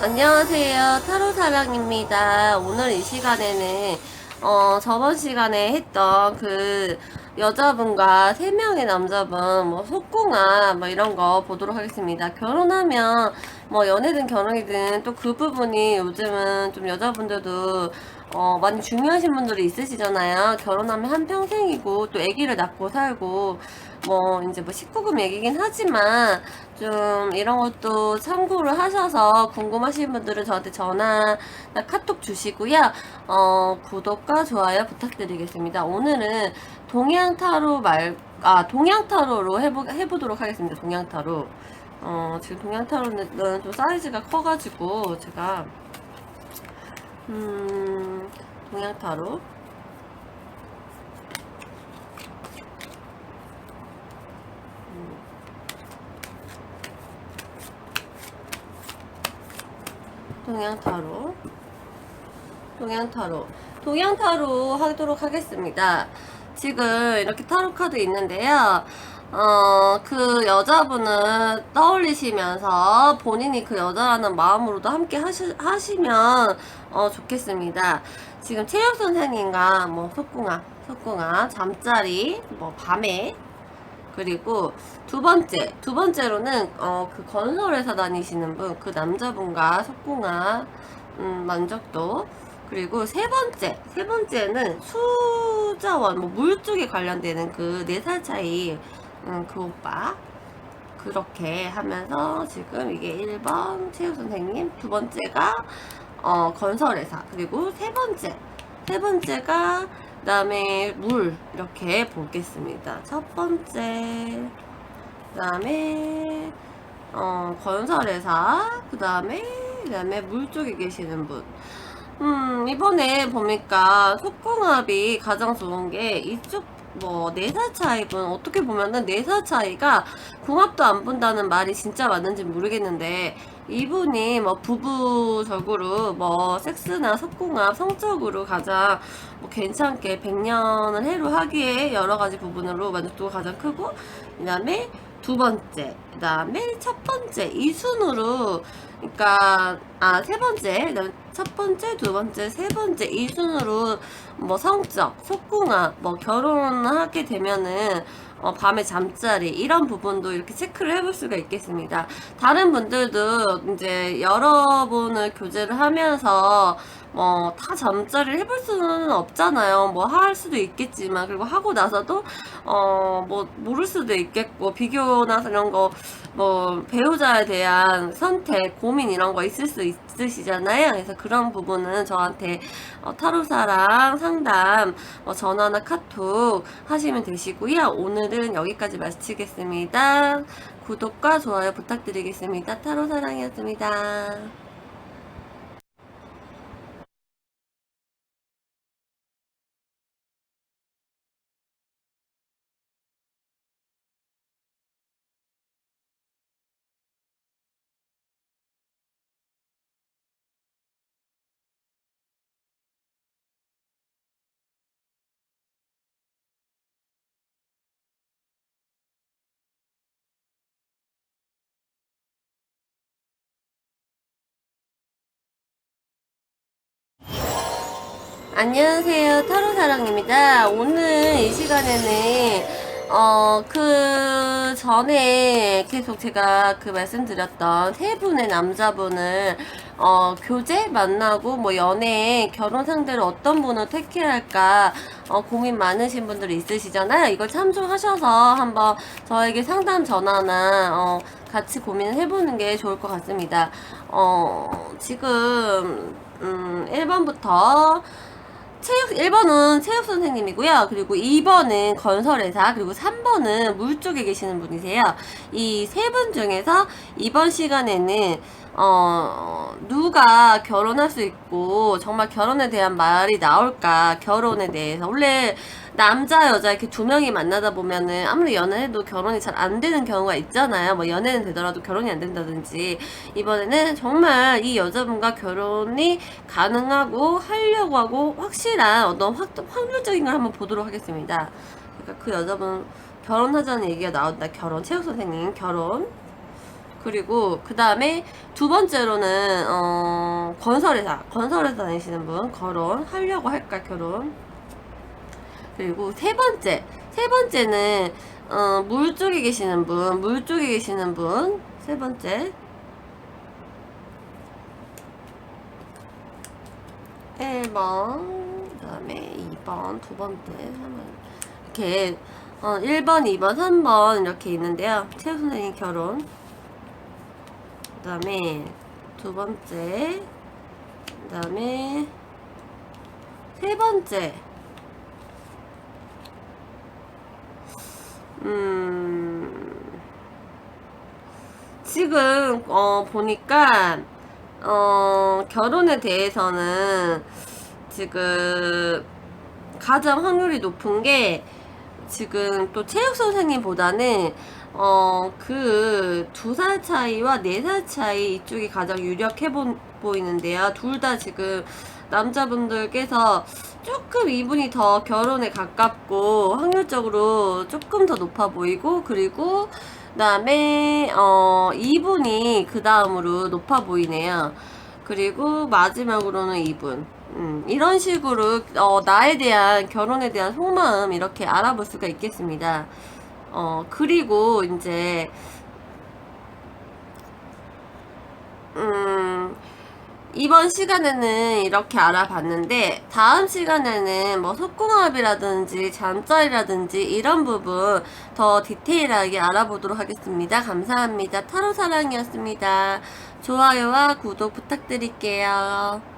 안녕하세요. 타로사랑입니다. 오늘 이 시간에는, 어, 저번 시간에 했던 그 여자분과 세 명의 남자분, 뭐, 속궁합, 뭐, 이런 거 보도록 하겠습니다. 결혼하면, 뭐, 연애든 결혼이든 또 그 부분이 요즘은 좀 여자분들도, 어, 많이 중요하신 분들이 있으시잖아요. 결혼하면 한평생이고, 또 아기를 낳고 살고, 뭐, 이제 뭐, 19금 얘기긴 하지만, 좀 이런 것도 참고를 하셔서 궁금하신 분들은 저한테 전화나 카톡 주시고요. 어, 구독과 좋아요 부탁드리겠습니다. 오늘은 동양타로 말, 아, 동양타로로 해보, 해보도록 하겠습니다. 동양타로. 어, 지금 동양타로는 좀 사이즈가 커가지고 제가, 음, 동양타로. 동양타로. 동양타로. 동양타로 하도록 하겠습니다. 지금 이렇게 타로 카드 있는데요. 어, 그 여자분을 떠올리시면서 본인이 그 여자라는 마음으로도 함께 하시, 하시면 어, 좋겠습니다. 지금 체육 선생님과 뭐 속궁합, 속궁합, 잠자리, 뭐 밤에 그리고 두 번째, 두 번째로는 어, 그 건설회사 다니시는 분, 그 남자분과 속궁합 음, 만족도. 그리고 세 번째, 세 번째는 수자원, 뭐 물 쪽에 관련되는 그 네 살 차이 음, 그 오빠. 그렇게 하면서 지금 이게 1번 체육 선생님, 두 번째가 어, 건설회사, 그리고 세 번째, 세 번째가 그 다음에 물 이렇게 보겠습니다. 첫 번째, 그 다음에 어, 건설회사, 그 다음에 그 다음에 물 쪽에 계시는 분. 음, 이번에 보니까 속궁합이 가장 좋은 게 이쪽 뭐, 네살 차이분, 어떻게 보면은 네살 차이가 궁합도 안 본다는 말이 진짜 맞는지 모르겠는데, 이분이 뭐 부부적으로 뭐 섹스나 속궁합, 성적으로 가장 뭐 괜찮게 100년을 해로 하기에 여러 가지 부분으로 만족도가 가장 크고, 그 다음에 두 번째, 그 다음에 첫 번째, 이 순으로, 그니까, 아, 세 번째, 그다음에 첫 번째, 두 번째, 세 번째, 이 순으로 뭐 성적, 속궁합, 뭐 결혼하게 되면은 어, 밤에 잠자리 이런 부분도 이렇게 체크를 해볼 수가 있겠습니다. 다른 분들도 이제 여러 분을 교제를 하면서 뭐 다 잠자리를 해볼 수는 없잖아요. 뭐 할 수도 있겠지만 그리고 하고 나서도 어 뭐 모를 수도 있겠고 비교나 이런 거 뭐 배우자에 대한 선택 고민 이런 거 있을 수 있으시잖아요. 그래서 그런 부분은 저한테 어, 타로사랑 상담 뭐 전화나 카톡 하시면 되시고요. 오늘은 여기까지 마치겠습니다. 구독과 좋아요 부탁드리겠습니다. 타로사랑이었습니다. 안녕하세요. 타로사랑입니다. 오늘 이 시간에는, 어, 그 전에 계속 제가 그 말씀드렸던 세 분의 남자분을, 어, 교제 만나고, 뭐, 연애, 결혼 상대로 어떤 분을 택해할까, 어, 고민 많으신 분들이 있으시잖아요. 이걸 참조하셔서 한번 저에게 상담 전화나, 어, 같이 고민을 해보는 게 좋을 것 같습니다. 어, 지금, 음, 1번부터 체육 1번은 체육 선생님이고요. 그리고 2번은 건설회사, 그리고 3번은 물 쪽에 계시는 분이세요. 이 세 분 중에서 이번 시간에는 어, 누가 결혼할 수 있고 정말 결혼에 대한 말이 나올까? 결혼에 대해서 원래 남자 여자 이렇게 두 명이 만나다 보면은 아무리 연애해도 결혼이 잘 안 되는 경우가 있잖아요. 뭐 연애는 되더라도 결혼이 안 된다든지 이번에는 정말 이 여자분과 결혼이 가능하고 하려고 하고 확실한 어떤 확, 확률적인 걸 한번 보도록 하겠습니다. 그러니까 그 여자분 결혼하자는 얘기가 나온다. 결혼 체육 선생님 결혼 그리고 그 다음에 두 번째로는 어, 건설회사 건설회사 다니시는 분 결혼 하려고 할까 결혼. 그리고 세 번째 세 번째는 어, 물 쪽에 계시는 분 물 쪽에 계시는 분 세 번째. 1번 그 다음에 2번 두 번째 3번. 이렇게 어, 1번 2번 3번 이렇게 있는데요. 최우 선생님 결혼. 그 다음에 두 번째 그 다음에 세 번째. 음 지금 어 보니까 어 결혼에 대해서는 지금 가장 확률이 높은 게 지금 또 체육 선생님보다는 어 그 두 살 차이와 네 살 차이 이쪽이 가장 유력해 보, 보이는데요. 둘 다 지금 남자분들께서 조금 이분이 더 결혼에 가깝고 확률적으로 조금 더 높아 보이고 그리고 그다음에 어 이분이 그 다음으로 높아 보이네요. 그리고 마지막으로는 이분. 음, 이런 식으로 어, 나에 대한 결혼에 대한 속마음 이렇게 알아볼 수가 있겠습니다. 어, 그리고 이제 음, 이번 시간에는 이렇게 알아봤는데 다음 시간에는 뭐 속궁합이라든지 잠자리라든지 이런 부분 더 디테일하게 알아보도록 하겠습니다. 감사합니다. 타로사랑이었습니다. 좋아요와 구독 부탁드릴게요.